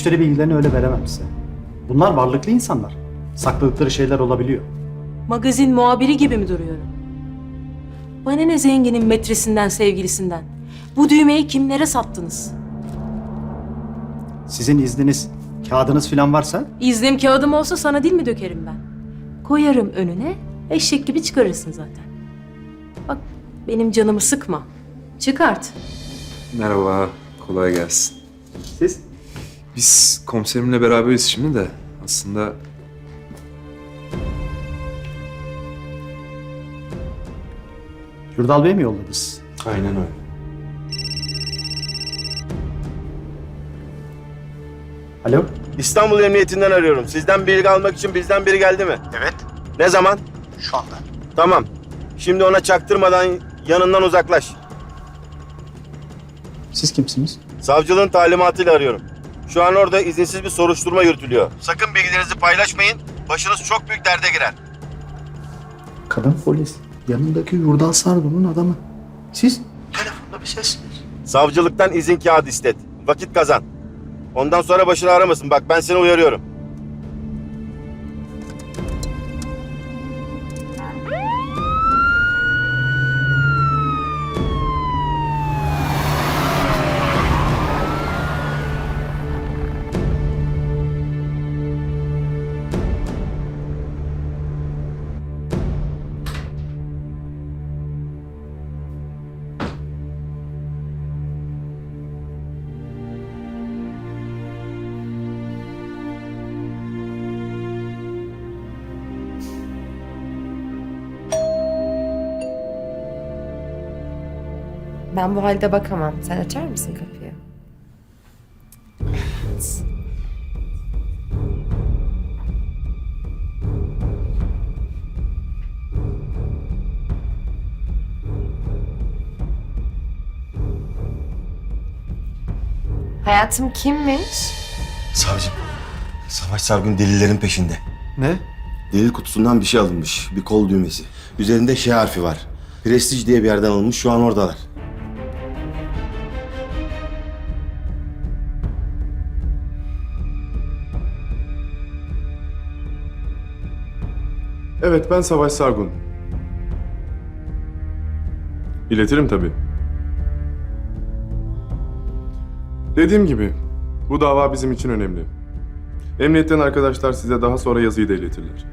Müşteri bilgilerini öyle veremem size. Bunlar varlıklı insanlar. Sakladıkları şeyler olabiliyor. Magazin muhabiri gibi mi duruyorum? Bana ne zenginin metresinden, sevgilisinden? Bu düğmeyi kimlere sattınız? Sizin izniniz, kağıdınız falan varsa İznim kağıdım olsa sana dil mi dökerim ben? Koyarım önüne, eşek gibi çıkarırsın zaten. Bak benim canımı sıkma. Çıkart. Merhaba, kolay gelsin. siz Biz komiserimle beraberiz şimdi de aslında Yurdal Bey mi yolladınız? aynen öyle. Alo? İstanbul Emniyetinden arıyorum. Sizden bilgi almak için bizden biri geldi mi? Evet. Ne zaman? Şu anda. Tamam. Şimdi ona çaktırmadan yanından uzaklaş. Siz kimsiniz? Savcılığın talimatıyla arıyorum. Şu an orada izinsiz bir soruşturma yürütülüyor. Sakın bilgilerinizi paylaşmayın. Başınız çok büyük derde girer. Kadın polis. Yanındaki Yurdal Sargun'un adamı. Siz? Telefonda bir sesiniz. Savcılıktan izin kağıdı istet. Vakit kazan. Ondan sonra başını aramasın. Bak ben seni uyarıyorum. Ben bu halde bakamam. Sen açar mısın kapıyı? Hayatım kimmiş? Savcım. Savaş Sargun delillerin peşinde. Ne? Delil kutusundan bir şey alınmış. Bir kol düğmesi. Üzerinde şey harfi var. Prestij diye bir yerden alınmış. Şu an oradalar. Evet, ben Savaş Sargun. İletirim tabii. Dediğim gibi, bu dava bizim için önemli. Emniyetten arkadaşlar size daha sonra yazıyı da iletirler.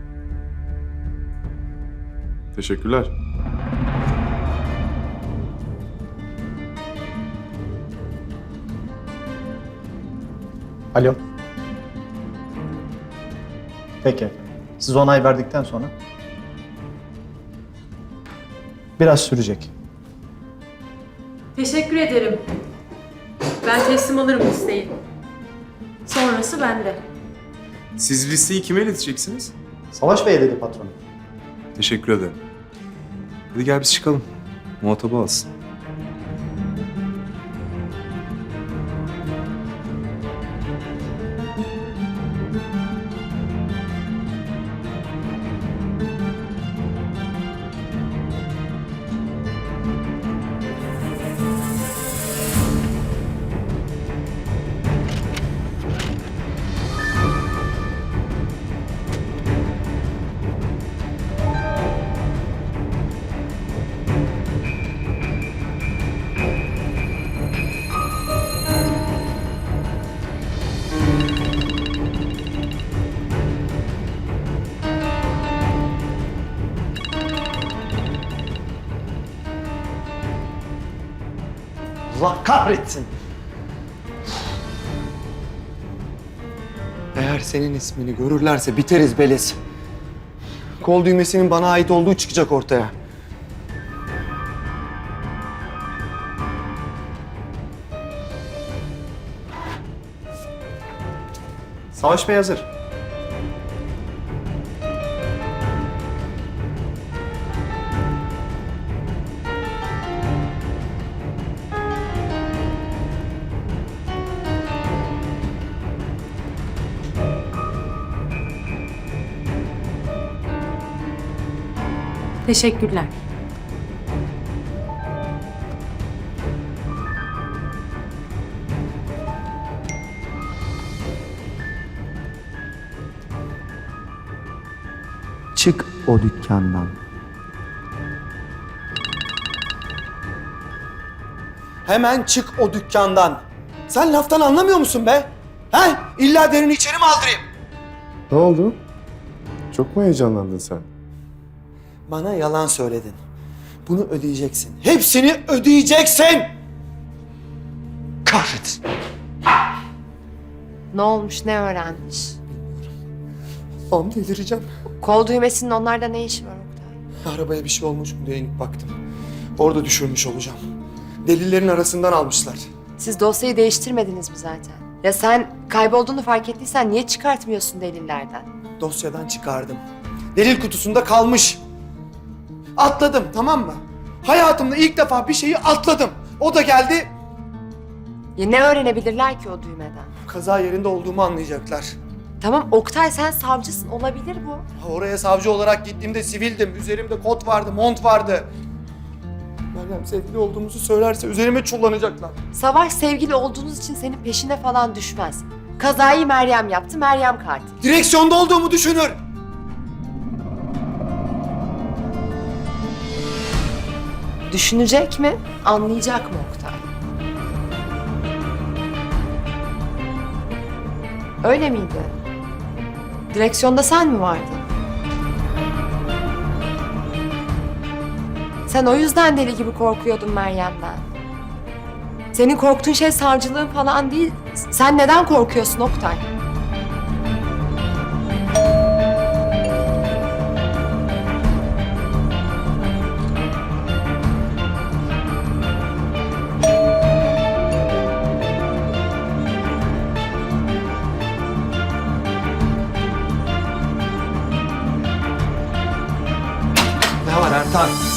Teşekkürler. Alo? Peki. Siz onay verdikten sonra biraz sürecek. Teşekkür ederim. Ben teslim alırım listeyi. Sonrası bende. Siz listeyi kime ileteceksiniz? Savaş Bey dedi patron. Teşekkür ederim. Hadi gel biz çıkalım. Muhatabı alsın. Allah kahretsin. Eğer senin ismini görürlerse biteriz Beliz. Kol düğmesinin bana ait olduğu çıkacak ortaya. Savaş Bey hazır. Teşekkürler. Çık o dükkandan. Hemen çık o dükkandan. Sen laftan anlamıyor musun be? He? İlla derini içeri mi aldırayım? Ne oldu? Çok mu heyecanlandın sen? Bana yalan söyledin. Bunu ödeyeceksin. Hepsini ödeyeceksin. Kahretsin. Ne olmuş, ne öğrenmiş? Am delireceğim. Kol düğmesinin onlarda ne işi var Oktay? Arabaya bir şey olmuş mu diye inip baktım. Orada düşürmüş olacağım. Delillerin arasından almışlar. Siz dosyayı değiştirmediniz mi zaten? Ya sen kaybolduğunu fark ettiysen niye çıkartmıyorsun delillerden? Dosyadan çıkardım. Delil kutusunda kalmış. Atladım tamam mı? Hayatımda ilk defa bir şeyi atladım. O da geldi Ya ne öğrenebilirler ki o düğmeden? kaza yerinde olduğumu anlayacaklar. Tamam Oktay sen savcısın olabilir bu. Oraya savcı olarak gittiğimde sivildim. Üzerimde kot vardı, mont vardı. Meryem sevgili olduğumuzu söylerse üzerime çullanacaklar. Savaş sevgili olduğunuz için senin peşine falan düşmez. Kazayı Meryem yaptı, Meryem katil. Direksiyonda olduğumu düşünür. Düşünecek mi, anlayacak mı Oktay? Öyle miydi? Direksiyonda sen mi vardın? Sen o yüzden deli gibi korkuyordun Meryem'den. Senin korktuğun şey savcılığın falan değil. Sen neden korkuyorsun Oktay? Ne